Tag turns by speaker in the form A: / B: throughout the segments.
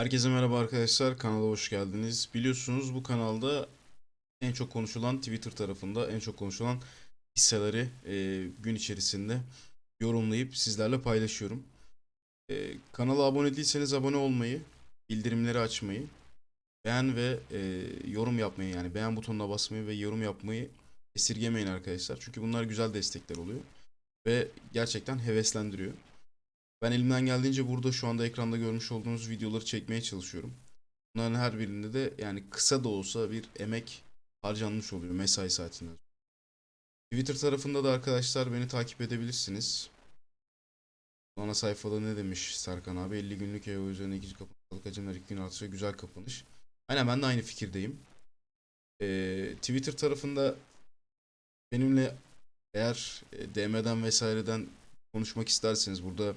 A: Herkese merhaba arkadaşlar, kanala hoş geldiniz. Biliyorsunuz bu kanalda en çok konuşulan Twitter tarafında en çok konuşulan hisseleri e, gün içerisinde yorumlayıp sizlerle paylaşıyorum. E, kanala abone değilseniz abone olmayı, bildirimleri açmayı, beğen ve e, yorum yapmayı yani beğen butonuna basmayı ve yorum yapmayı esirgemeyin arkadaşlar. Çünkü bunlar güzel destekler oluyor ve gerçekten heveslendiriyor. Ben elimden geldiğince burada şu anda ekranda görmüş olduğunuz videoları çekmeye çalışıyorum. Bunların her birinde de yani kısa da olsa bir emek harcanmış oluyor mesai saatinden. Twitter tarafında da arkadaşlar beni takip edebilirsiniz. Ana sayfada ne demiş Serkan abi? 50 günlük EO üzerine ikinci kapanışlık hacimler 2 gün artışı güzel kapanış. Aynen ben de aynı fikirdeyim. Ee, Twitter tarafında benimle eğer e, DM'den vesaireden konuşmak isterseniz burada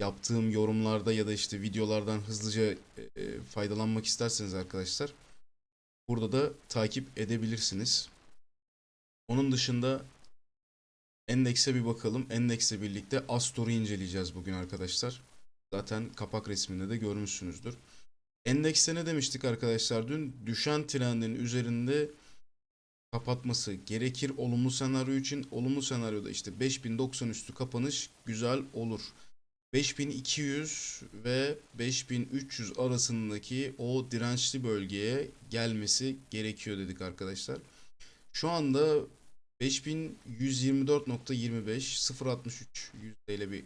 A: yaptığım yorumlarda ya da işte videolardan hızlıca e, e, faydalanmak isterseniz arkadaşlar burada da takip edebilirsiniz. Onun dışında endekse bir bakalım. Endekse birlikte Astor'u inceleyeceğiz bugün arkadaşlar. Zaten kapak resminde de görmüşsünüzdür. Endekste ne demiştik arkadaşlar dün? Düşen trendin üzerinde kapatması gerekir olumlu senaryo için. Olumlu senaryoda işte 5090 üstü kapanış güzel olur. 5200 ve 5300 arasındaki o dirençli bölgeye gelmesi gerekiyor dedik arkadaşlar. Şu anda 5124.25 0.63 yüzdeyle bir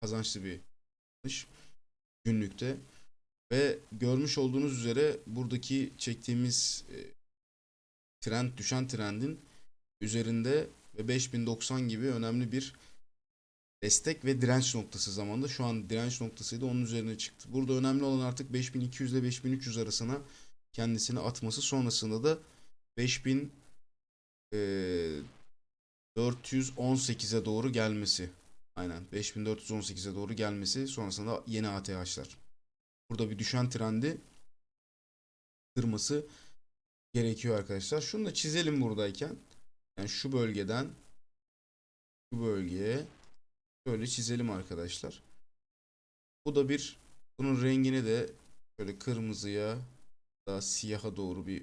A: kazançlı bir günlükte ve görmüş olduğunuz üzere buradaki çektiğimiz e, trend düşen trendin üzerinde ve 5090 gibi önemli bir destek ve direnç noktası zamanında şu an direnç noktasıydı onun üzerine çıktı. Burada önemli olan artık 5200 ile 5300 arasına kendisini atması sonrasında da 5418'e doğru gelmesi. Aynen 5418'e doğru gelmesi sonrasında yeni ATH'lar. Burada bir düşen trendi kırması gerekiyor arkadaşlar. Şunu da çizelim buradayken. Yani şu bölgeden bu bölgeye Şöyle çizelim arkadaşlar. Bu da bir bunun rengini de şöyle kırmızıya daha siyaha doğru bir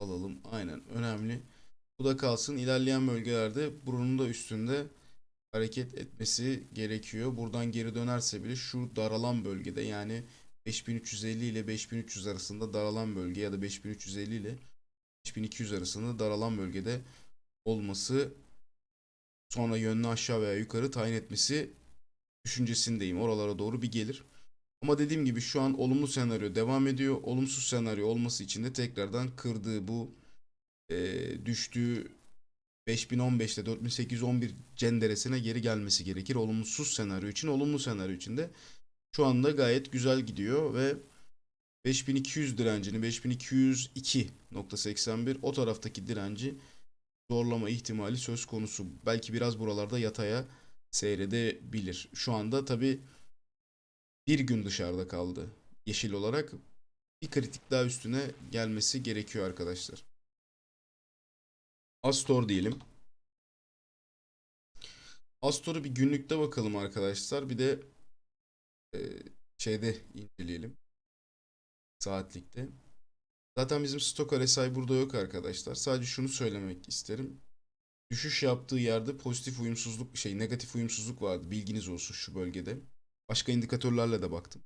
A: alalım. Aynen önemli. Bu da kalsın. İlerleyen bölgelerde burunun da üstünde hareket etmesi gerekiyor. Buradan geri dönerse bile şu daralan bölgede yani 5350 ile 5300 arasında daralan bölge ya da 5350 ile 5200 arasında daralan bölgede olması sonra yönünü aşağı veya yukarı tayin etmesi düşüncesindeyim. Oralara doğru bir gelir. Ama dediğim gibi şu an olumlu senaryo devam ediyor. Olumsuz senaryo olması için de tekrardan kırdığı bu e, düştüğü 5015'te 4811 cenderesine geri gelmesi gerekir. Olumsuz senaryo için, olumlu senaryo için de şu anda gayet güzel gidiyor ve 5200 direncini 5202.81 o taraftaki direnci zorlama ihtimali söz konusu. Belki biraz buralarda yataya seyredebilir. Şu anda tabi bir gün dışarıda kaldı. Yeşil olarak bir kritik daha üstüne gelmesi gerekiyor arkadaşlar. Astor diyelim. Astor'u bir günlükte bakalım arkadaşlar. Bir de e, şeyde inceleyelim. Saatlikte. Zaten bizim stok RSI burada yok arkadaşlar. Sadece şunu söylemek isterim. Düşüş yaptığı yerde pozitif uyumsuzluk şey negatif uyumsuzluk vardı. Bilginiz olsun şu bölgede. Başka indikatörlerle de baktım.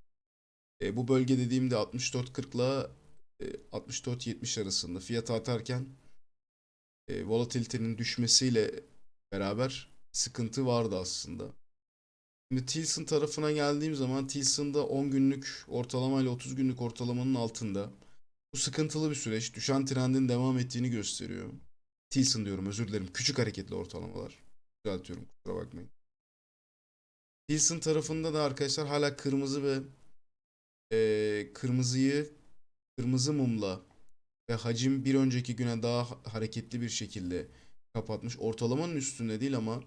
A: E, bu bölge dediğimde 64.40 ile e, 64.70 arasında fiyat atarken e, volatilitenin düşmesiyle beraber sıkıntı vardı aslında. Şimdi Tilson tarafına geldiğim zaman Tilson'da 10 günlük ortalama ile 30 günlük ortalamanın altında. Bu sıkıntılı bir süreç. Düşen trendin devam ettiğini gösteriyor. Tilson diyorum özür dilerim. Küçük hareketli ortalamalar. Düzeltiyorum kusura bakmayın. Tilson tarafında da arkadaşlar hala kırmızı ve e, kırmızıyı kırmızı mumla ve hacim bir önceki güne daha hareketli bir şekilde kapatmış. Ortalamanın üstünde değil ama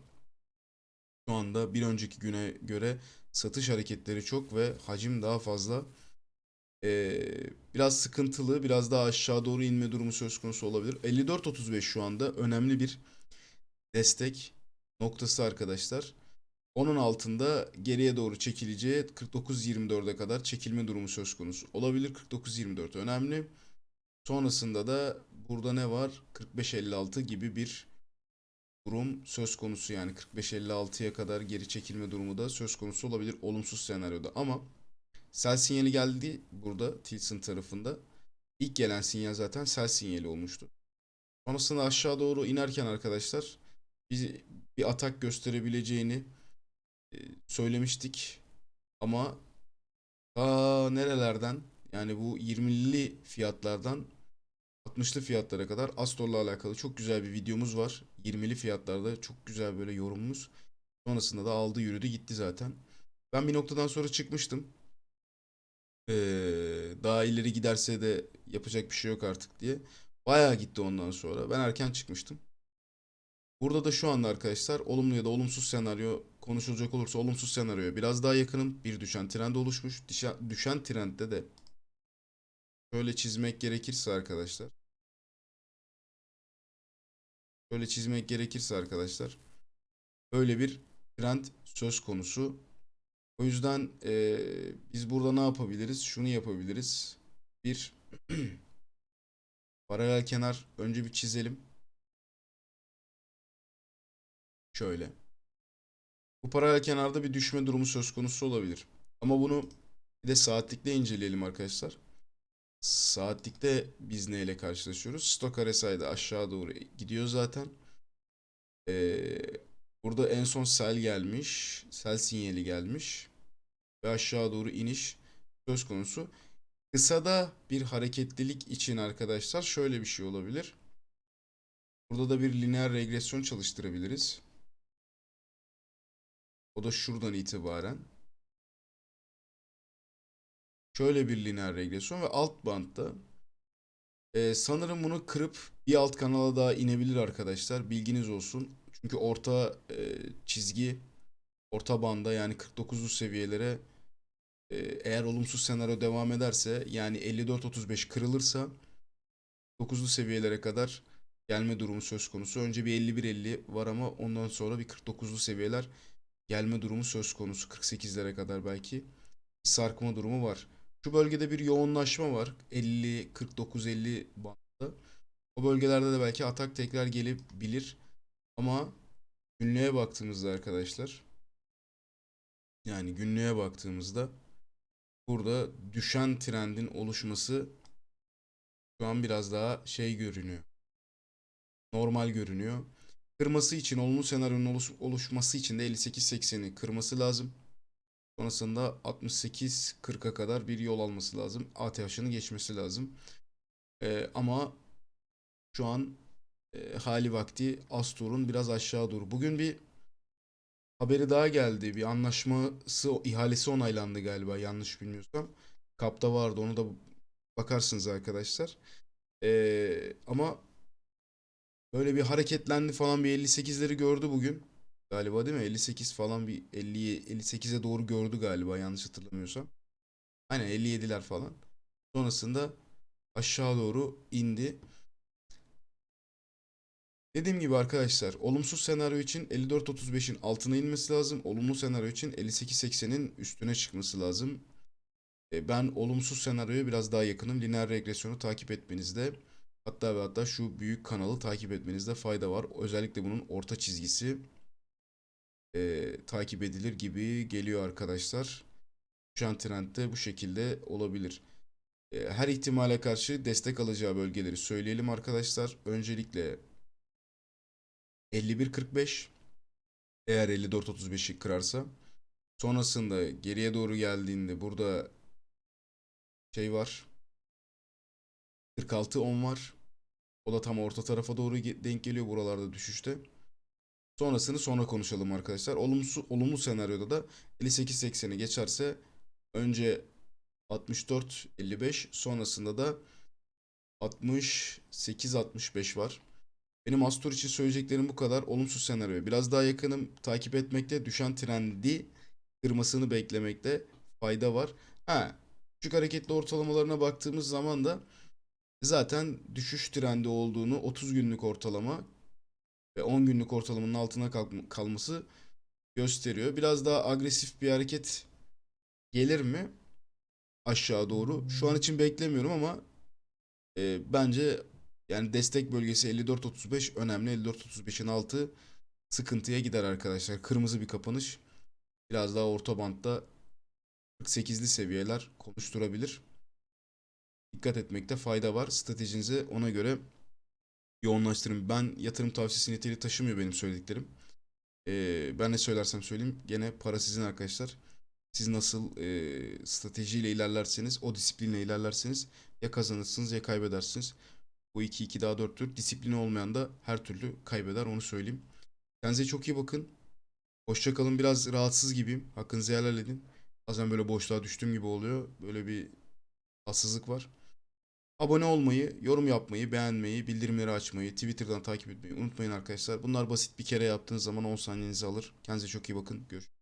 A: şu anda bir önceki güne göre satış hareketleri çok ve hacim daha fazla. Ee, biraz sıkıntılı, biraz daha aşağı doğru inme durumu söz konusu olabilir. 54.35 şu anda önemli bir destek noktası arkadaşlar. Onun altında geriye doğru çekileceği 49-24'e kadar çekilme durumu söz konusu olabilir. 49-24 önemli. Sonrasında da burada ne var? 45-56 gibi bir durum söz konusu yani 45-56'ya kadar geri çekilme durumu da söz konusu olabilir olumsuz senaryoda ama sell sinyali geldi burada Tilson tarafında. İlk gelen sinyal zaten sell sinyali olmuştu. Sonrasında aşağı doğru inerken arkadaşlar biz bir atak gösterebileceğini e, söylemiştik ama ta nerelerden yani bu 20'li fiyatlardan 60'lı fiyatlara kadar Astor'la alakalı çok güzel bir videomuz var. 20'li fiyatlarda çok güzel böyle yorumumuz. Sonrasında da aldı yürüdü gitti zaten. Ben bir noktadan sonra çıkmıştım. Ee, daha ileri giderse de yapacak bir şey yok artık diye. Bayağı gitti ondan sonra. Ben erken çıkmıştım. Burada da şu anda arkadaşlar olumlu ya da olumsuz senaryo konuşulacak olursa olumsuz senaryoya biraz daha yakınım. Bir düşen trend oluşmuş. Düşen, düşen trendde de şöyle çizmek gerekirse arkadaşlar. Şöyle çizmek gerekirse arkadaşlar. Böyle bir trend söz konusu. O yüzden eee, biz burada ne yapabiliriz? Şunu yapabiliriz. Bir paralel kenar önce bir çizelim. Şöyle. Bu paralel kenarda bir düşme durumu söz konusu olabilir. Ama bunu bir de saatlikte inceleyelim arkadaşlar. Saatlikte biz neyle karşılaşıyoruz? Stok RSI'de aşağı doğru gidiyor zaten. Ee, burada en son sell gelmiş. Sell sinyali gelmiş. Ve aşağı doğru iniş söz konusu. Kısada bir hareketlilik için arkadaşlar şöyle bir şey olabilir. Burada da bir lineer regresyon çalıştırabiliriz. O da şuradan itibaren. Şöyle bir lineer regresyon ve alt bantta e, sanırım bunu kırıp bir alt kanala daha inebilir arkadaşlar. Bilginiz olsun. Çünkü orta e, çizgi orta banda yani 49'lu seviyelere e, eğer olumsuz senaryo devam ederse yani 54-35 kırılırsa 9'lu seviyelere kadar gelme durumu söz konusu. Önce bir 51-50 var ama ondan sonra bir 49'lu seviyeler gelme durumu söz konusu. 48'lere kadar belki bir sarkma durumu var. Şu bölgede bir yoğunlaşma var. 50, 49, 50 bandında. O bölgelerde de belki atak tekrar gelebilir. Ama günlüğe baktığımızda arkadaşlar yani günlüğe baktığımızda burada düşen trendin oluşması şu an biraz daha şey görünüyor. Normal görünüyor. Kırması için olumlu senaryonun oluş- oluşması için de 58-80'i kırması lazım. Sonrasında 68-40'a kadar bir yol alması lazım. ATH'ını geçmesi lazım. Ee, ama şu an e, hali vakti Astor'un biraz aşağı doğru. Bugün bir haberi daha geldi. Bir anlaşması, ihalesi onaylandı galiba yanlış bilmiyorsam. Kapta vardı onu da bakarsınız arkadaşlar. Ee, ama böyle bir hareketlendi falan bir 58'leri gördü bugün. Galiba değil mi? 58 falan bir 50 58'e doğru gördü galiba yanlış hatırlamıyorsam. Aynen 57'ler falan. Sonrasında aşağı doğru indi. Dediğim gibi arkadaşlar olumsuz senaryo için 54-35'in altına inmesi lazım. Olumlu senaryo için 58-80'in üstüne çıkması lazım. E, Ben olumsuz senaryoya biraz daha yakınım. Lineer regresyonu takip etmenizde hatta ve hatta şu büyük kanalı takip etmenizde fayda var. Özellikle bunun orta çizgisi e, takip edilir gibi geliyor arkadaşlar. Düşen trendde bu şekilde olabilir. E, her ihtimale karşı destek alacağı bölgeleri söyleyelim arkadaşlar. Öncelikle 51.45 eğer 54.35'i kırarsa. Sonrasında geriye doğru geldiğinde burada şey var. 46.10 var. O da tam orta tarafa doğru denk geliyor buralarda düşüşte. Sonrasını sonra konuşalım arkadaşlar. Olumsuz olumlu senaryoda da 58-80'i geçerse önce 64-55 sonrasında da 68-65 var. Benim Astor için söyleyeceklerim bu kadar. Olumsuz senaryoya biraz daha yakınım. Takip etmekte, düşen trendi kırmasını beklemekte fayda var. Ha, küçük hareketli ortalamalarına baktığımız zaman da zaten düşüş trendi olduğunu 30 günlük ortalama ve 10 günlük ortalamanın altına kalması gösteriyor. Biraz daha agresif bir hareket gelir mi? Aşağı doğru. Şu an için beklemiyorum ama e, bence yani destek bölgesi 54.35 önemli. 54.35'in altı sıkıntıya gider arkadaşlar. Kırmızı bir kapanış. Biraz daha orta bantta 48'li seviyeler konuşturabilir. Dikkat etmekte fayda var. Stratejinizi ona göre yoğunlaştırın. Ben yatırım tavsiyesi niteliği taşımıyor benim söylediklerim. Ee, ben ne söylersem söyleyeyim gene para sizin arkadaşlar. Siz nasıl e, stratejiyle ilerlerseniz, o disiplinle ilerlerseniz ya kazanırsınız ya kaybedersiniz. Bu 2-2 daha 4'tür. Disiplini olmayan da her türlü kaybeder onu söyleyeyim. Kendinize çok iyi bakın. Hoşça kalın. Biraz rahatsız gibiyim. Hakkınızı helal edin. Bazen böyle boşluğa düştüğüm gibi oluyor. Böyle bir rahatsızlık var. Abone olmayı, yorum yapmayı, beğenmeyi, bildirimleri açmayı, Twitter'dan takip etmeyi unutmayın arkadaşlar. Bunlar basit bir kere yaptığınız zaman 10 saniyenizi alır. Kendinize çok iyi bakın. Görüşürüz.